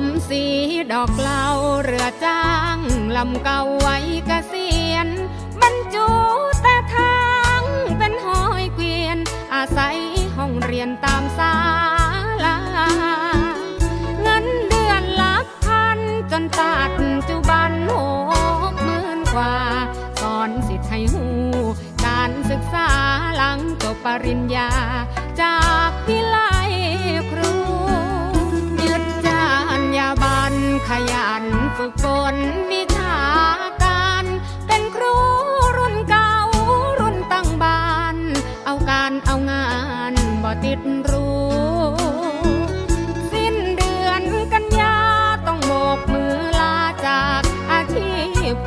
มสีดอกเหลาเรือจ้างลำเก่าไว้เกษียณบรรจุแต่ทางเป็นหอยเกวียน อาศัยห้องเรียนตามศาลาเงินเดือนหลักพันจนตัดจุบันหกหมื่นกว่า สอนสิทธิ์ให้หูการศึกษาหลังจบปริญญาจากวิ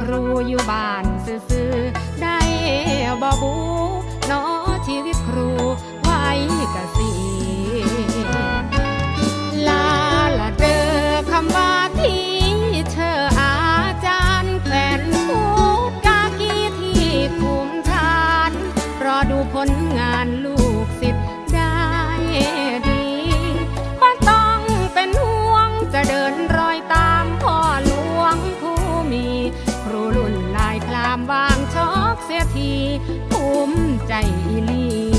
ครูอยู่บ้านซื่อได้บอบูน้อชีวิตครูไว้กะสีลาละเดอคำว่าที่เธออาจารย์แฟนพูดกากีที่คุมทานรอดูผลงานลูางชอกเสียทีภูมิใจอีลี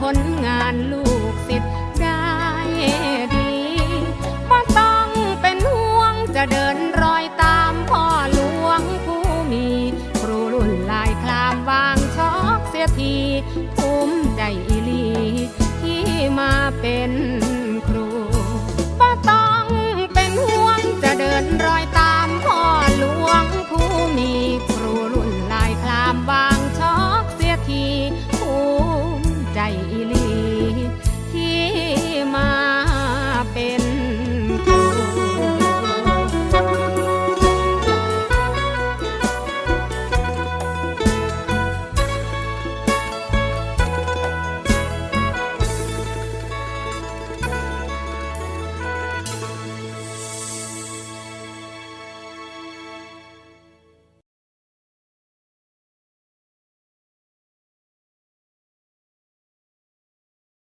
ผลงานลูกศิษย์ได้ดีบ่ต้องเป็นห่วงจะเดินรอยตามพ่อหลวงผู้มี ครูรุ่นลายคลามวางช็อกเสียทีภูมิใจอีลีที่มาเป็น y,